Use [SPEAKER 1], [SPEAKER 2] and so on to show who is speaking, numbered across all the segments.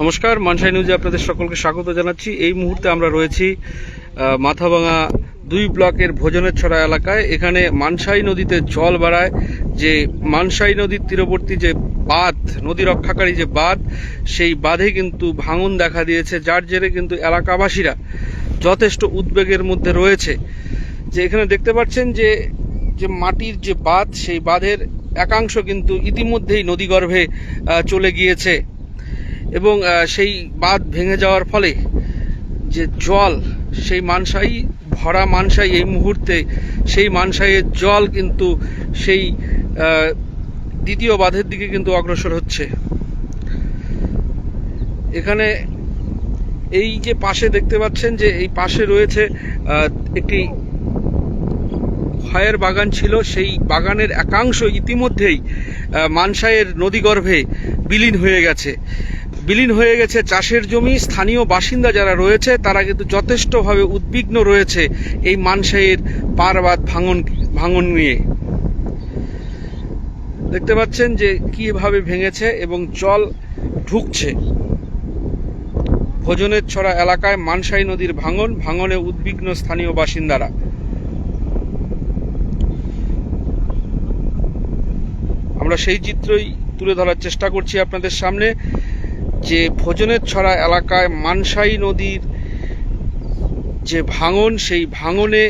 [SPEAKER 1] নমস্কার, মানসাই নিউজে আপনাদের সকলকে স্বাগত জানাচ্ছি। এই মুহূর্তে আমরা রয়েছি মাথাভাঙা দুই ব্লকের ভোজনের ছড়া এলাকায়। এখানে মানসাই নদীতে জল বাড়ায়। যে মানসাই নদীর তীরবর্তী যে বাঁধ, নদী রক্ষাকারী যে বাঁধ, সেই বাঁধে কিন্তু ভাঙন দেখা দিয়েছে। যার জেরে কিন্তু এলাকাবাসীরা যথেষ্ট উদ্বেগের মধ্যে রয়েছে। যে এখানে দেখতে পাচ্ছেন যে যে মাটির যে বাঁধ, সেই বাঁধের একাংশ কিন্তু ইতিমধ্যেই নদীগর্ভে চলে গিয়েছে। এবং সেই বাঁধ ভেঙে যাওয়ার ফলে যে জল সেই মানসাই ভরা মানসাই এই মুহূর্তে সেই মানসাইয়ের জল কিন্তু সেই দ্বিতীয় বাঁধের দিকে কিন্তু অগ্রসর হচ্ছে। এখানে এই যে পাশে দেখতে পাচ্ছেন যে এই পাশে রয়েছে একটি খয়ের বাগান ছিল। সেই বাগানের একাংশ ইতিমধ্যেই আহ, মানসাইয়ের নদীগর্ভে বিলীন হয়ে গেছে। বিলীন হয়ে গেছে চাষের জমি। স্থানীয় বাসিন্দা যারা রয়েছে, তারা কিন্তু যথেষ্টভাবে উদ্বিগ্ন রয়েছে এই মানসাইয়ের পারবাদ ভাঙন ভাঙন নিয়ে। দেখতে পাচ্ছেন যে কীভাবে ভেঙেছে এবং জল ঢুকছে। ভোজনের ছড়া এলাকায় মানসাই নদীর ভাঙন, ভাঙনে উদ্বিগ্ন স্থানীয় বাসিন্দারা। আমরা সেই চিত্রই তুলে ধরার চেষ্টা করছি আপনাদের সামনে। যে ভোজনের ছড়া এলাকায় মানসাই নদীর যে ভাঙন, সেই ভাঙনে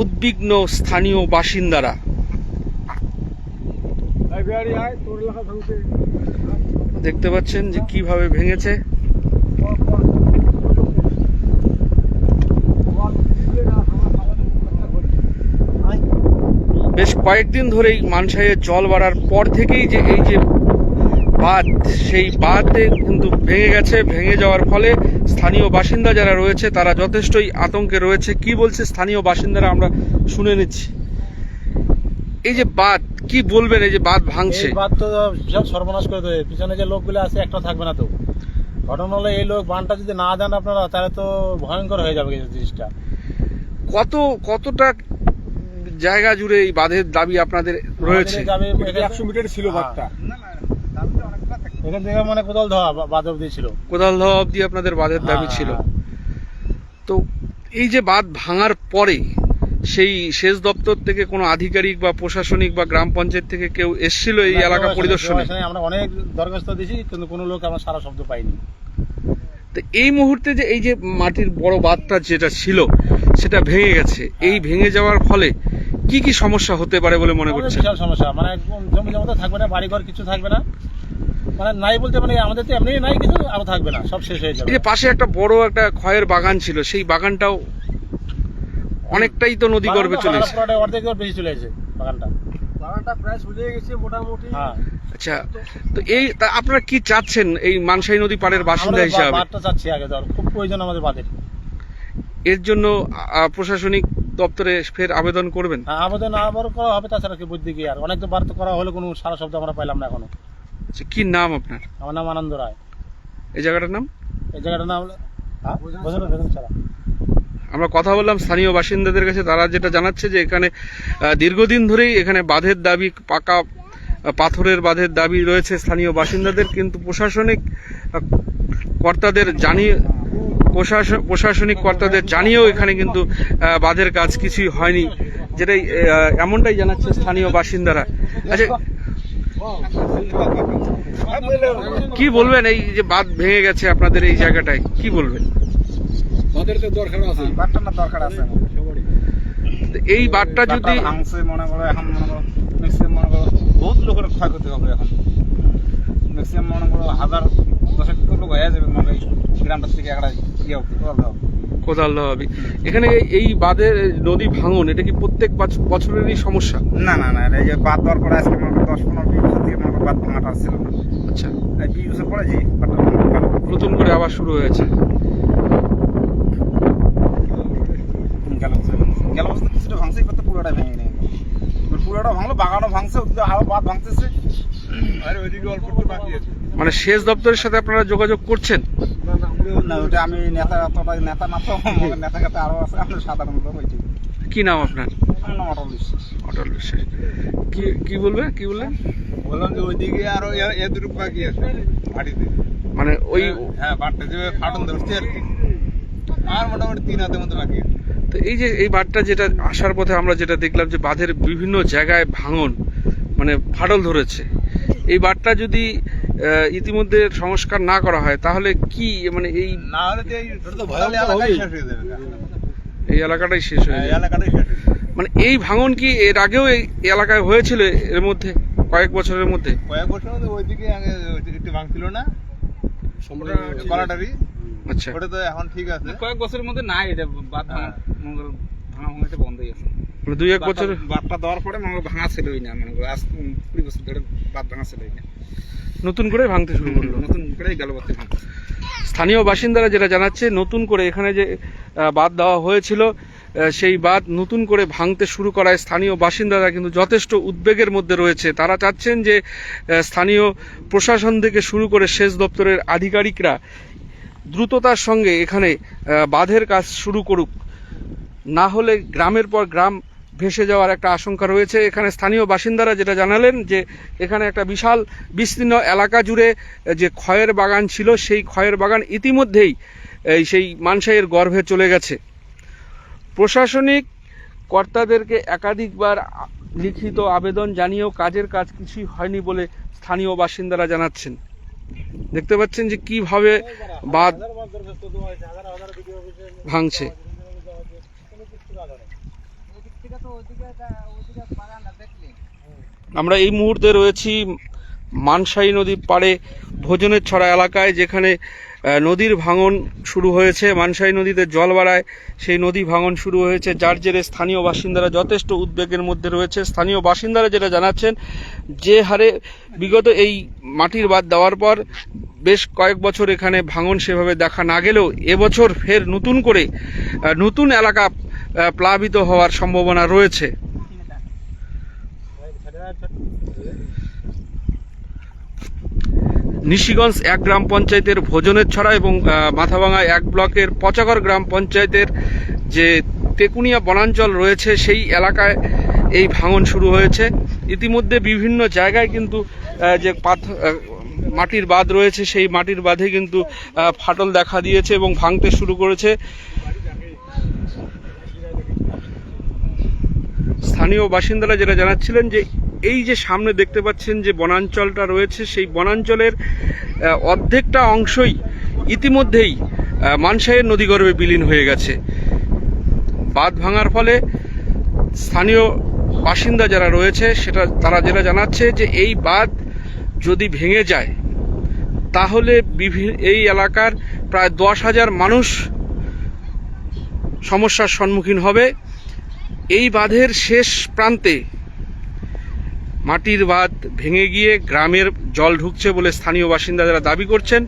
[SPEAKER 1] উদ্বিগ্ন স্থানীয় বাসিন্দারা। দেখতে পাচ্ছেন যে কীভাবে ভেঙেছে। বেশ কয়েকদিন ধরেই মানসাইয়ের জল বাড়ার পর থেকেই যে এই যে বাঁধ সেই বাঁধে কিন্তু ভেঙে গেছে ভেঙে যাওয়ার ফলে স্থানীয় বাসিন্দা যারা রয়েছে তারা যথেষ্টই আতঙ্কে রয়েছে। কি বলছে স্থানীয় বাসিন্দারা আমরা শুনে নিচ্ছি। এই যে বাঁধ কি বলবেন এই যে বাঁধ ভাঙছে?
[SPEAKER 2] এই বাদ তো সব সর্বনাশ করে দেবে। পিছনে যে লোকগুলো আছে একটা থাকবে না তো। ঘটনা হলে এই লোক বানটা যদি না দেন আপনারা তাহলে তো ভয়ঙ্কর হয়ে যাবে এই জিনিসটা।
[SPEAKER 1] কত কতটা জায়গা জুড়ে এই বাঁধের দাবি আপনাদের রয়েছে?
[SPEAKER 3] একশো মিটার ছিল বাঘটা
[SPEAKER 2] এখান থেকে মানে কোদাল ধোয়া বাদ অব্দি ছিল।
[SPEAKER 1] কোদাল ধোয়া অবধি আপনাদের বাঁধের দাবি
[SPEAKER 2] হ্যাঁ,
[SPEAKER 1] ছিল।
[SPEAKER 2] হ্যাঁ।
[SPEAKER 1] তো এই যে বাঁধ ভাঙার পরে সেই সেচ দপ্তর থেকে কোনো আধিকারিক বা প্রশাসনিক বা গ্রাম পঞ্চায়েত থেকে কেউ এসেছিল এই এলাকা পরিদর্শনে?
[SPEAKER 2] আমরা অনেক দরখাস্ত দিয়েছি কিন্তু কোনো লোক আমার সারা শব্দ পাইনি।
[SPEAKER 1] তো এই মুহূর্তে যে এই যে মাটির বড় বাঁধটা যেটা ছিল সেটা ভেঙে গেছে। এই ভেঙে যাওয়ার ফলে কি কি সমস্যা হতে পারে বলে মনে করছেন?
[SPEAKER 2] বিশাল সমস্যা। মানে জমি জমাতে থাকবে না বাড়ি ঘর কিছু থাকবে না। মানে নাই বলতে মানে আমাদের তো এমনি নাই কিছু আরও থাকবে না সব শেষ হয়ে যাবে।
[SPEAKER 1] এই যে পাশে একটা বড় একটা খয়ের বাগান ছিল সেই বাগানটাও অনেকটাই তো নদী গর্ভে
[SPEAKER 2] বাগানটা
[SPEAKER 1] চলেছে
[SPEAKER 2] পুরোটা অর্ধেক বেশি চলে গেছে বাগানটা।
[SPEAKER 3] বাগানটা প্রায় গেছে মোটামুটি।
[SPEAKER 2] হ্যাঁ।
[SPEAKER 1] আচ্ছা তো এই তা আপনারা কি চাচ্ছেন এই মানসাই নদী পাড়ের বাসিন্দা হিসাবে?
[SPEAKER 2] বাদটা চাচ্ছি আগে ধর খুব প্রয়োজন আমাদের বাদের
[SPEAKER 1] এর জন্য প্রশাসনিক দপ্তরে ফের আবেদন করবেন?
[SPEAKER 2] হ্যাঁ, আবেদন আবার করা হবে তাছাড়া কি বুদ্ধি কি আর? অনেক তো বার তো করা হলে কোনো সারা শব্দ আমরা পাইলাম না এখনও।
[SPEAKER 1] আচ্ছা কি নাম আপনার?
[SPEAKER 2] আমার নাম আনন্দ রায়।
[SPEAKER 1] এই জায়গাটার নাম?
[SPEAKER 2] এই জায়গাটার নাম হলো হ্যাঁ?
[SPEAKER 1] আমরা কথা বললাম স্থানীয় বাসিন্দাদের কাছে তারা যেটা জানাচ্ছে যে এখানে দীর্ঘদিন ধরেই এখানে বাঁধের দাবি পাকা পাথরের বাঁধের দাবি রয়েছে স্থানীয় বাসিন্দাদের কিন্তু প্রশাসনিক কর্তাদের জানিয়ে প্রশাসন প্রশাসনিক কর্তাদের জানিয়েও এখানে কিন্তু বাঁধের কাজ কিছুই হয়নি। যেটাই এমনটাই জানাচ্ছে স্থানীয় বাসিন্দারা। আচ্ছা কি বলবেন এই যে বাঁধ ভেঙে গেছে আপনাদের এই জায়গাটায়? কি বলবেন?
[SPEAKER 3] তো দরকার আছে।
[SPEAKER 4] বাটটার না দরকার আছে।
[SPEAKER 1] তো এই বাঁধটা যদি
[SPEAKER 4] ভাঙছে মনে করো এখন মনে করো ম্যাক্সিমাম মনে করো বহুত লোকের ক্ষয়ক্ষতি হবে এখন। ম্যাক্সিমাম মনে করো হাজার দশেক লোক হয়ে যাবে মনে গ্রামটার থেকে একটা ইয়ে হবে।
[SPEAKER 1] কোদাল দেওয়া হবে। এখানে এই- বাঁধের নদী ভাঙন এটা কি প্রত্যেক বছ- বছরেরই সমস্যা?
[SPEAKER 4] না না না এই যে বাদ দেওয়ার পরে আজকে মনে দশ পনেরো বিশ বছর থেকে মনে বাদ ভাঙাটা ছিল না।
[SPEAKER 1] আচ্ছা।
[SPEAKER 4] এই বিশ বছর পরে যে
[SPEAKER 1] নতুন করে আবার শুরু হয়েছে।
[SPEAKER 4] গেল বছর? গেল বছর কিছুটা ভাঙছে এবার তো পুরোটা ভেঙে নেই। পুরোটা ভাঙলো বাগানও ভাঙছে আরও বাদ ভাঙতেছে।
[SPEAKER 3] আর ওইদিকে অল্প একটু বাকি আছে।
[SPEAKER 1] মানে সেচ দপ্তরের সাথে আপনারা যোগাযোগ করছেন?
[SPEAKER 3] না
[SPEAKER 4] ওটা আমি নেতা অতটা নেতা না তো আমাদের নেতা কাছে আরও আছে আমরা সাধারণ লোক হয়েছি
[SPEAKER 1] কি নাম আপনার?
[SPEAKER 4] নাম অটল বিশ্বাস।
[SPEAKER 1] অটল বিশ্বাস। কি কি বলবে কি বললেন?
[SPEAKER 3] বললাম যে ওইদিকে আরও এ- এদুরূপ বাকি আছে মাটিতে
[SPEAKER 1] মানে ওই
[SPEAKER 3] হ্যাঁ বাটটা যে ফাটন ধরছে আর কি। আর মোটামুটি তিন হাতের মতো বাকি
[SPEAKER 1] তো এই যে এই বাঁধটা যেটা আসার পথে আমরা যেটা দেখলাম যে বাঁধের বিভিন্ন জায়গায় ভাঙন মানে ফাটল ধরেছে। এই বাঁধটা যদি ইতিমধ্যে সংস্কার না করা হয় তাহলে কি মানে এই
[SPEAKER 3] না হলে তো এই
[SPEAKER 2] তো
[SPEAKER 3] টোটাল
[SPEAKER 2] ভয়ঙ্কর
[SPEAKER 3] শেষ হয়ে যাবে।
[SPEAKER 1] এই এলাকাটাই শেষ হয়ে
[SPEAKER 3] হ্যাঁ, এলাকাটাই শেষ হয়ে যাবে।
[SPEAKER 1] মানে এই ভাঙন কি এর আগেও এই এলাকায় হয়েছিল এর মধ্যে কয়েক বছরের মধ্যে?
[SPEAKER 3] কয়েক বছর মধ্যে ওইদিকে আগে একটু ভাঙছিল না? কলাটারি
[SPEAKER 1] আচ্ছা।
[SPEAKER 3] ওটা তো এখন ঠিক আছে।
[SPEAKER 4] কয়েক বছরের মধ্যে নাই এটা বাদ ভাঙা
[SPEAKER 3] হ্যাঁ।
[SPEAKER 4] মনে ভাঙা ভাঙাতে বন্ধই আছে
[SPEAKER 1] মানে দুই এক বছর
[SPEAKER 4] বাদটা- দেওয়ার পরে মনে করো ভাঙা ছিলই না মানে আজ কুড়ি বছর ধরে বাদ ভাঙা ছিলই না।
[SPEAKER 1] নতুন করে ভাঙতে শুরু করল,
[SPEAKER 4] নতুন করে গেল বাদটা
[SPEAKER 1] স্থানীয় বাসিন্দারা যেটা জানাচ্ছে, নতুন করে এখানে যে বাদ দেওয়া হয়েছিল সেই বাদ নতুন করে ভাঙতে শুরু করায় স্থানীয় বাসিন্দারা কিন্তু যথেষ্ট উদ্বেগের মধ্যে রয়েছে। তারা চাচ্ছেন যে স্থানীয় প্রশাসন থেকে শুরু করে সেচ দপ্তরের আধিকারিকরা দ্রুততার সঙ্গে এখানে বাঁধের কাজ শুরু করুক। না হলে গ্রামের পর গ্রাম ভেসে যাওয়ার একটা আশঙ্কা রয়েছে। এখানে স্থানীয় বাসিন্দারা যেটা জানালেন যে, এখানে একটা বিশাল বিস্তীর্ণ এলাকা জুড়ে যে ক্ষয়ের বাগান ছিল, সেই ক্ষয়ের বাগান ইতিমধ্যেই এই সেই মানসাইয়ের গর্ভে চলে গেছে। প্রশাসনিক কর্তাদেরকে একাধিকবার লিখিত আবেদন জানিয়েও কাজের কাজ কিছুই হয়নি বলে স্থানীয় বাসিন্দারা জানাচ্ছেন। দেখতে পাচ্ছেন যে কীভাবে বাঁধ ভাঙছে। আমরা এই মুহূর্তে রয়েছি মানসাই নদীর পাড়ে ভোজনের ছড়া এলাকায়, যেখানে নদীর ভাঙন শুরু হয়েছে। মানসাই নদীতে জল বাড়ায়, সেই নদী ভাঙন শুরু হয়েছে। যার জেরে স্থানীয় বাসিন্দারা যথেষ্ট উদ্বেগের মধ্যে রয়েছে। স্থানীয় বাসিন্দারা যেটা জানাচ্ছেন, যে হারে বিগত এই মাটির বাদ দেওয়ার পর বেশ কয়েক বছর এখানে ভাঙন সেভাবে দেখা না গেলেও এবছর ফের নতুন করে নতুন এলাকা প্লাবিত হওয়ার সম্ভাবনা রয়েছে। নিশিগঞ্জ এক গ্রাম পঞ্চায়েতের ভোজনের ছড়া এবং আহ, মাথাভাঙা এক ব্লকের পচাগড় গ্রাম পঞ্চায়েতের যে তেকুনিয়া বনাঞ্চল রয়েছে সেই এলাকায় এই ভাঙন শুরু হয়েছে। ইতিমধ্যে বিভিন্ন জায়গায় কিন্তু যে পাথর মাটির বাঁধ রয়েছে সেই মাটির বাঁধে কিন্তু ফাটল দেখা দিয়েছে এবং ভাঙতে শুরু করেছে। স্থানীয় বাসিন্দারা যেটা জানাচ্ছিলেন যে এই যে সামনে দেখতে পাচ্ছেন যে বনাঞ্চলটা রয়েছে, সেই বনাঞ্চলের অর্ধেকটা অংশই ইতিমধ্যেই মানসাইয়ের নদীগর্ভে বিলীন হয়ে গেছে। বাঁধ ভাঙার ফলে স্থানীয় বাসিন্দা যারা রয়েছে, সেটা তারা যেটা জানাচ্ছে যে এই বাঁধ যদি ভেঙে যায়, তাহলে বিভি- এই এলাকার প্রায় দশ হাজার মানুষ সমস্যার সম্মুখীন হবে। এই বাঁধের শেষ প্রান্তে মাটির বাঁধ ভেঙে গিয়ে গ্রামের জল ঢুকছে বলে স্থানীয় বাসিন্দারা দাবি করছেন,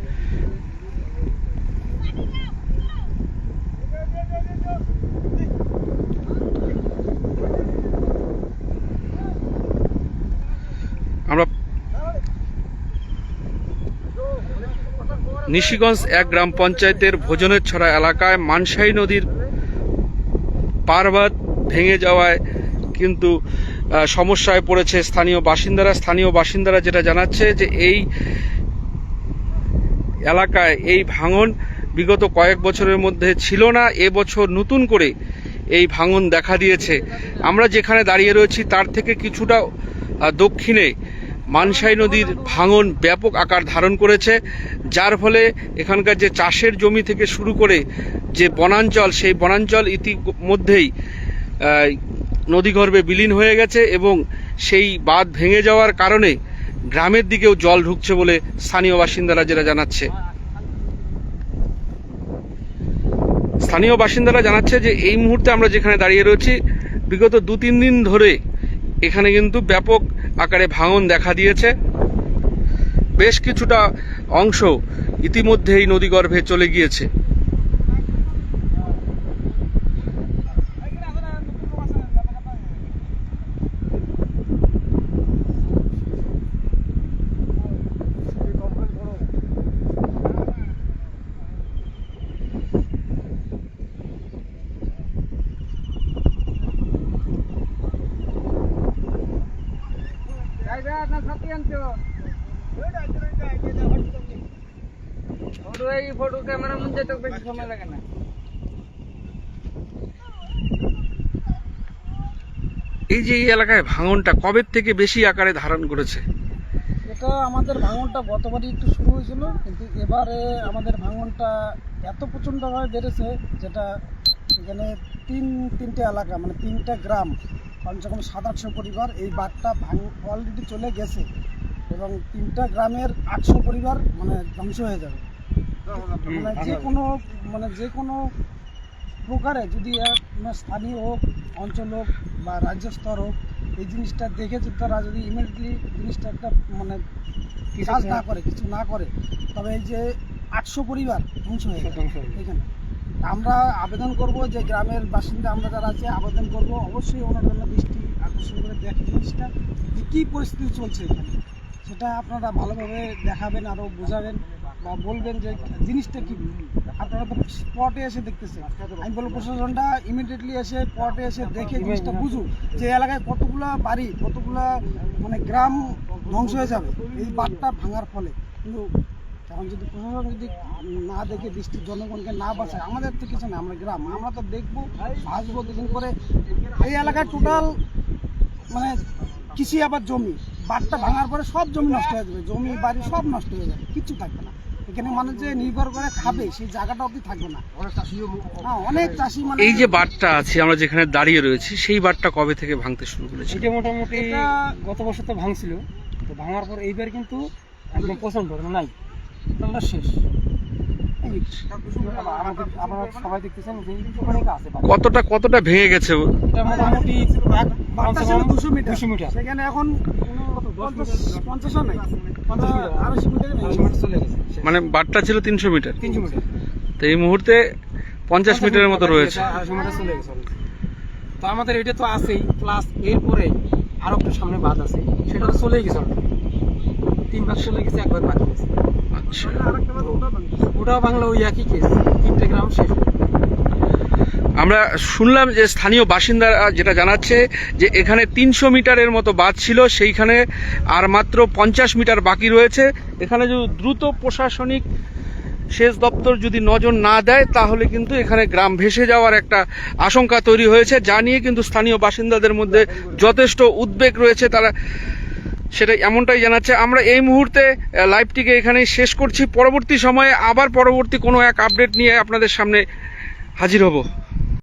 [SPEAKER 1] আমরা নিশিগঞ্জ এক গ্রাম পঞ্চায়েতের ভোজনের ছড়া এলাকায় মানসাই নদীর পারবাদ ভেঙে যাওয়ায় কিন্তু সমস্যায় পড়েছে স্থানীয় বাসিন্দারা। স্থানীয় বাসিন্দারা যেটা জানাচ্ছে যে এই এলাকায় এই ভাঙন বিগত কয়েক বছরের মধ্যে ছিল না, এবছর নতুন করে এই ভাঙন দেখা দিয়েছে। আমরা যেখানে দাঁড়িয়ে রয়েছি তার থেকে কিছুটা দক্ষিণে মানসাই নদীর ভাঙন ব্যাপক আকার ধারণ করেছে, যার ফলে এখানকার যে চাষের জমি থেকে শুরু করে যে বনাঞ্চল, সেই বনাঞ্চল ইতিমধ্যেই নদীগর্ভে বিলীন হয়ে গেছে এবং সেই বাঁধ ভেঙে যাওয়ার কারণে গ্রামের দিকেও জল ঢুকছে বলে স্থানীয় বাসিন্দারা যেটা জানাচ্ছে। স্থানীয় বাসিন্দারা জানাচ্ছে যে এই মুহূর্তে আমরা যেখানে দাঁড়িয়ে রয়েছি, বিগত দু তিন দিন ধরে এখানে কিন্তু ব্যাপক আকারে ভাঙন দেখা দিয়েছে। বেশ কিছুটা অংশ ইতিমধ্যেই নদীগর্ভে চলে গিয়েছে।
[SPEAKER 5] এই ফটো মধ্যে তো বেশি সময় লাগে না।
[SPEAKER 1] এই যে এই এলাকায় ভাঙনটা কবে থেকে বেশি আকারে ধারণ করেছে?
[SPEAKER 6] এটা আমাদের ভাঙনটা গতবারই একটু শুরু হয়েছিল কিন্তু এবারে আমাদের ভাঙনটা এত প্রচণ্ডভাবে বেড়েছে যেটা এখানে তিন তিনটে এলাকা মানে তিনটা গ্রাম কমসে কম সাত আটশো পরিবার এই বাঘটা ভাঙ অলরেডি চলে গেছে এবং তিনটা গ্রামের আটশো পরিবার মানে ধ্বংস হয়ে যাবে। মানে যে কোনো মানে যে কোনো প্রকারে যদি মানে স্থানীয় হোক অঞ্চল হোক বা রাজ্য স্তর হোক এই জিনিসটা দেখে যদি তারা যদি ইমিডিয়েটলি জিনিসটা একটা মানে কাজ না করে কিছু না করে তবে এই যে আটশো পরিবার ধ্বংস হয়ে যাবে এখানে। আমরা আবেদন করব যে গ্রামের বাসিন্দা আমরা যারা আছে আবেদন করব। অবশ্যই ওনার জন্য দৃষ্টি আকর্ষণ করে দেখে জিনিসটা যে কী পরিস্থিতি চলছে এখানে। সেটা আপনারা ভালোভাবে দেখাবেন আরও বোঝাবেন। বা বলবেন যে জিনিসটা কি? আপনারা তো স্পটে এসে দেখতেছেন। আমি বলব প্রশাসনটা ইমিডিয়েটলি এসে স্পটে এসে দেখে জিনিসটা বুঝুক যে এলাকায় কতগুলা বাড়ি, কতগুলা মানে গ্রাম ধ্বংস হয়ে যাবে। এই বাঁধটা ভাঙার ফলে। কিন্তু এখন যদি প্রশাসন যদি না দেখে দৃষ্টি জনগণকে না বাঁচায়, আমাদের তো কিছু না, আমরা গ্রাম, আমরা তো দেখব ভাসবো দুদিন করে এই এলাকায় টোটাল মানে কৃষি আবার জমি, বাঁধটা ভাঙার পরে সব জমি নষ্ট হয়ে যাবে, জমি, বাড়ি সব নষ্ট হয়ে যাবে কিচ্ছু থাকবে না। এখানে মানুষ যে নির্ভর করে খাবে সেই জায়গাটা অবধি থাকবে না। হ্যাঁ অনেক চাষি মানে
[SPEAKER 1] এই যে বারটা আছে আমরা যেখানে দাঁড়িয়ে রয়েছি সেই বারটা কবে থেকে ভাঙতে শুরু করেছে?
[SPEAKER 7] এটা মোটামুটি গত বছর তো ভাঙছিল। তো ভাঙার পর এইবার কিন্তু একদম প্রচণ্ড মানে নাই। টোটালটা শেষ।
[SPEAKER 1] কতটা কতটা ভেঙে গেছে?
[SPEAKER 7] এটা মোটামুটি
[SPEAKER 6] দুশো মিটার। সেখানে এখন পঞ্চাশ পঞ্চাশও পঞ্চাশ আড়াইশো মিটার
[SPEAKER 7] চলে গেছে
[SPEAKER 1] মানে বারটা ছিল তিনশো মিটার।
[SPEAKER 7] তিনশো মিটার।
[SPEAKER 1] তো এই মুহূর্তে পঞ্চাশ মিটারের মতো রয়েছে।
[SPEAKER 7] আড়াইশো মিটার চলে গেছে তো আমাদের এটা তো আছেই প্লাস এরপরে আরও একটা সামনে বাদ আছে। সেটা তো চলেই গেছে তিনবার চলে গেছে একবার বাকি আছে
[SPEAKER 1] আচ্ছা।
[SPEAKER 7] ওটাও বাংলা ওই একই কেস তিনটে গ্রাম শেষ।
[SPEAKER 1] আমরা শুনলাম যে স্থানীয় বাসিন্দারা যেটা জানাচ্ছে যে এখানে তিনশো মিটারের মতো বাঁধ ছিল, সেইখানে আর মাত্র পঞ্চাশ মিটার বাকি রয়েছে। এখানে যদি দ্রুত প্রশাসনিক সেচ দপ্তর যদি নজর না দেয়, তাহলে কিন্তু এখানে গ্রাম ভেসে যাওয়ার একটা আশঙ্কা তৈরি হয়েছে। যা নিয়ে কিন্তু স্থানীয় বাসিন্দাদের মধ্যে যথেষ্ট উদ্বেগ রয়েছে। তারা সেটা এমনটাই জানাচ্ছে। আমরা এই মুহূর্তে লাইভটিকে এখানেই শেষ করছি। পরবর্তী সময়ে আবার পরবর্তী কোনো এক আপডেট নিয়ে আপনাদের সামনে হাজির হব।